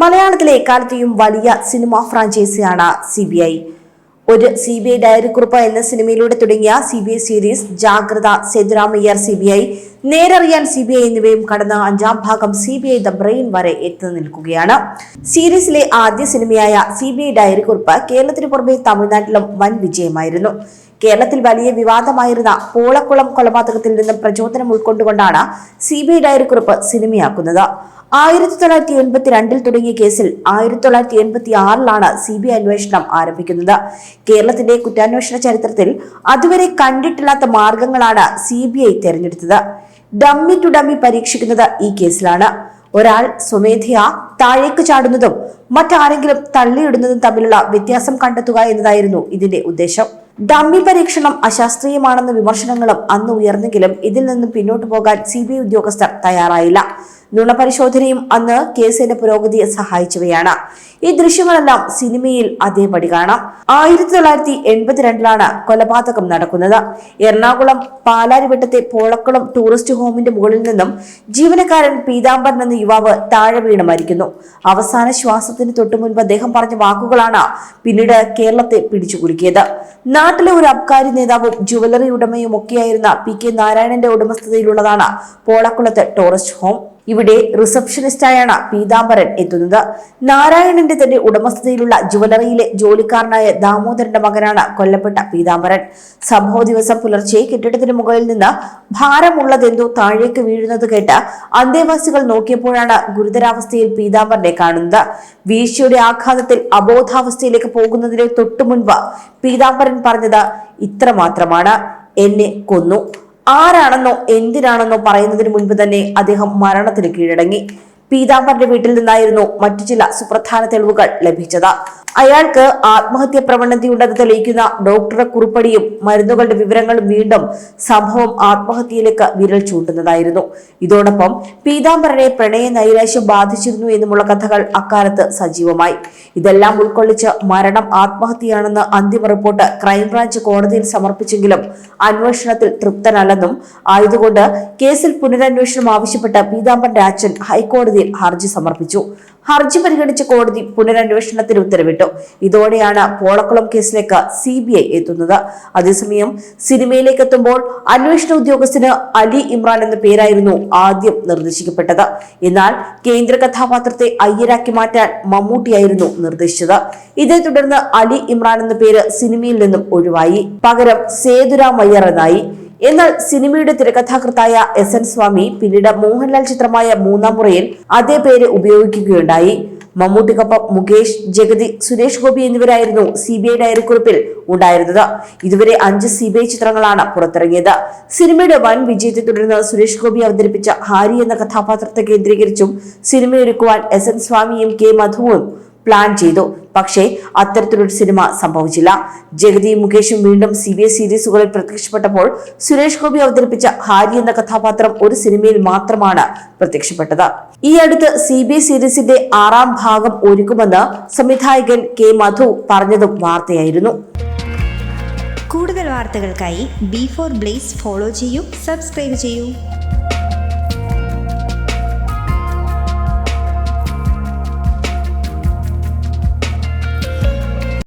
മലയാളത്തിലെ എക്കാലത്തെയും വലിയ സിനിമാ ഫ്രാഞ്ചൈസിയാണ് സി ബി ഐ. ഒരു സി ബി ഐ ഡയറിക്കുറിപ്പ് എന്ന സിനിമയിലൂടെ തുടങ്ങിയ സി ബി ഐ സീരീസ് ജാഗ്രത Sethurama Iyer C B I നേരറിയാൻ C B I എന്നിവയും കടന്ന അഞ്ചാം ഭാഗം C B I the brain വരെ എത്തി നിൽക്കുകയാണ്. സീരീസിലെ ആദ്യ സിനിമയായ സി ബി ഐ ഡയറിക്കുറിപ്പ് കേരളത്തിന് പുറമെ തമിഴ്നാട്ടിലും വൻ വിജയമായിരുന്നു. കേരളത്തിൽ വലിയ വിവാദമായിരുന്ന പോളക്കുളം കൊലപാതകത്തിൽ നിന്നും പ്രചോദനം ഉൾക്കൊണ്ടുകൊണ്ടാണ് സി ബി ഐ ഡയറിക്കുറിപ്പ് സിനിമയാക്കുന്നത്. ആയിരത്തി തൊള്ളായിരത്തി എൺപത്തി രണ്ടിൽ തുടങ്ങിയ കേസിൽ ആയിരത്തി തൊള്ളായിരത്തി എൺപത്തി ആറിലാണ് സി ബി ഐ അന്വേഷണം ആരംഭിക്കുന്നത്. കേരളത്തിന്റെ കുറ്റാന്വേഷണ ചരിത്രത്തിൽ അതുവരെ കണ്ടിട്ടില്ലാത്ത മാർഗങ്ങളാണ് സി ബി ഐ തെരഞ്ഞെടുത്തത്. ഡമ്മി ടു ഡമ്മി പരീക്ഷിക്കുന്നത് ഈ കേസിലാണ്. ഒരാൾ സ്വമേധയാ താഴേക്ക് ചാടുന്നതും മറ്റാരെങ്കിലും തള്ളിയിടുന്നതും തമ്മിലുള്ള വ്യത്യാസം കണ്ടെത്തുക എന്നതായിരുന്നു ഇതിന്റെ ഉദ്ദേശം. ഡമ്മി പരീക്ഷണം അശാസ്ത്രീയമാണെന്ന വിമർശനങ്ങളും അന്ന് ഉയർന്നെങ്കിലും ഇതിൽ നിന്നും പിന്നോട്ട് പോകാൻ സി ഉദ്യോഗസ്ഥർ തയ്യാറായില്ല. നുണപരിശോധനയും അന്ന് കേസിന്റെ പുരോഗതിയെ സഹായിച്ചവയാണ്. ഈ ദൃശ്യങ്ങളെല്ലാം സിനിമയിൽ അതേപടി കാണാം. ആയിരത്തി തൊള്ളായിരത്തി എൺപത്തിരണ്ടിലാണ് കൊലപാതകം നടക്കുന്നത്. എറണാകുളം പാലാരിവട്ടത്തെ പോളക്കുളം ടൂറിസ്റ്റ് ഹോമിന്റെ മുകളിൽ നിന്നും ജീവനക്കാരൻ പീതാംബരൻ എന്ന യുവാവ് താഴെ വീണ് മരിക്കുന്നു. അവസാന ശ്വാസത്തിന് തൊട്ടു മുൻപ് അദ്ദേഹം പറഞ്ഞ വാക്കുകളാണ് പിന്നീട് കേരളത്തെ പിടിച്ചുകുലുക്കിയത്. നാട്ടിലെ ഒരു അബ്കാരി നേതാവും ജുവലറി ഉടമയും ഒക്കെയായിരുന്ന പി കെ നാരായണന്റെ ഉടമസ്ഥതയിലുള്ളതാണ് പോളക്കുളത്ത് ടൂറിസ്റ്റ് ഹോം. ഇവിടെ റിസപ്ഷനിസ്റ്റായാണ് പീതാംബരൻ എത്തുന്നത്. നാരായണന്റെ തന്നെ ഉടമസ്ഥതയിലുള്ള ജുവലറിയിലെ ജോലിക്കാരനായ ദാമോദരന്റെ മകനാണ് കൊല്ലപ്പെട്ട പീതാംബരൻ. സംഭവ ദിവസം പുലർച്ചെ കെട്ടിടത്തിന് മുകളിൽ നിന്ന് ഭാരമുള്ളതെന്തോ താഴേക്ക് വീഴുന്നത് കേട്ട് അന്തേവാസികൾ നോക്കിയപ്പോഴാണ് ഗുരുതരാവസ്ഥയിൽ പീതാംബരനെ കാണുന്നത്. വീഴ്ചയുടെ ആഘാതത്തിൽ അബോധാവസ്ഥയിലേക്ക് പോകുന്നതിന് തൊട്ടു മുൻപ് പീതാംബരൻ പറഞ്ഞത് ഇത്രമാത്രമാണ്. എന്നെ കൊന്നു. ആരാണെന്നോ എന്തിനാണെന്നോ പറയുന്നതിന് മുൻപ് തന്നെ അദ്ദേഹം മരണത്തിന് കീഴടങ്ങി. പീതാംബരന്റെ വീട്ടിൽ നിന്നായിരുന്നു മറ്റു ചില സുപ്രധാന തെളിവുകൾ ലഭിച്ചത്. അയാൾക്ക് ആത്മഹത്യ പ്രവണതയുണ്ടെന്ന് തെളിയിക്കുന്ന ഡോക്ടറെ കുറിപ്പടിയും മരുന്നുകളുടെ വിവരങ്ങളും വീണ്ടും സംഭവം ആത്മഹത്യയിലേക്ക് വിരൽ ചൂണ്ടുന്നതായിരുന്നു. ഇതോടൊപ്പം പീതാംബരനെ പ്രണയ നൈരാശ്യം ബാധിച്ചിരുന്നു എന്നുമുള്ള കഥകൾ അക്കാലത്ത് സജീവമായി. ഇതെല്ലാം ഉൾക്കൊള്ളിച്ച് മരണം ആത്മഹത്യയാണെന്ന് അന്തിമ റിപ്പോർട്ട് ക്രൈംബ്രാഞ്ച് കോടതിയിൽ സമർപ്പിച്ചെങ്കിലും അന്വേഷണത്തിൽ തൃപ്തനല്ലെന്നും ആയതുകൊണ്ട് കേസിൽ പുനരന്വേഷണം ആവശ്യപ്പെട്ട് പീതാംബരന്റെ അച്ഛൻ ഹൈക്കോടതിയിൽ ഹർജി സമർപ്പിച്ചു. ഹർജി പരിഗണിച്ച കോടതി പുനരന്വേഷണത്തിന് ഉത്തരവിട്ടു. ഇതോടെയാണ് പോളക്കുളം കേസിലേക്ക് സി ബി ഐ എത്തുന്നത്. അതേസമയം സിനിമയിലേക്ക് എത്തുമ്പോൾ അന്വേഷണ ഉദ്യോഗസ്ഥന് അലി ഇമ്രാൻ എന്ന പേരായിരുന്നു ആദ്യം നിർദ്ദേശിക്കപ്പെട്ടത്. എന്നാൽ കേന്ദ്ര കഥാപാത്രത്തെ അയ്യരാക്കി മാറ്റാൻ മമ്മൂട്ടിയായിരുന്നു നിർദ്ദേശിച്ചത്. ഇതേ തുടർന്ന് അലി ഇമ്രാൻ എന്ന പേര് സിനിമയിൽ നിന്നും ഒഴിവായി. പകരം സേതുരാം അയ്യർ എന്നായി. എന്നാൽ സിനിമയുടെ തിരക്കഥാകൃത്തായ എസ് എൻ സ്വാമി പിന്നീട് മോഹൻലാൽ ചിത്രമായ മൂന്നാം മുറയിൽ അതേ പേര് ഉപയോഗിക്കുകയുണ്ടായി. മമ്മൂട്ടിക്കൊപ്പം മുകേഷ് ജഗതി സുരേഷ് ഗോപി എന്നിവരായിരുന്നു സി ബി ഐ ഡയറിക്കുറിപ്പിൽ ഉണ്ടായിരുന്നത്. ഇതുവരെ അഞ്ച് സി ബി ഐ ചിത്രങ്ങളാണ് പുറത്തിറങ്ങിയത്. സിനിമയുടെ വൻ വിജയത്തെ തുടർന്ന് സുരേഷ് ഗോപി അവതരിപ്പിച്ച ഹാരി എന്ന കഥാപാത്രത്തെ കേന്ദ്രീകരിച്ചും സിനിമയൊരുക്കുവാൻ എസ് എൻ സ്വാമിയും കെ മധുവും പ്ലാൻ ചെയ്തു. പക്ഷേ അത്തരത്തിലൊരു സിനിമ സംഭവിച്ചില്ല. ജഗതിയും മുകേഷും വീണ്ടും സി ബി എസ് സീരീസുകളിൽ പ്രത്യക്ഷപ്പെട്ടപ്പോൾ സുരേഷ് ഗോപി അവതരിപ്പിച്ച ഹാരി എന്ന കഥാപാത്രം ഒരു സിനിമയിൽ മാത്രമാണ് പ്രത്യക്ഷപ്പെട്ടത്. ഈ അടുത്ത് സി ബി എസ് സീരീസിന്റെ ആറാം ഭാഗം ഒരുക്കുമെന്ന് സംവിധായകൻ കെ മധു പറഞ്ഞതും വാർത്തയായിരുന്നു. കൂടുതൽ വാർത്തകൾക്കായി ബി ഫോർ ബ്ലേസ് ഫോളോ ചെയ്യൂ സബ്സ്ക്രൈബ് ചെയ്യൂ.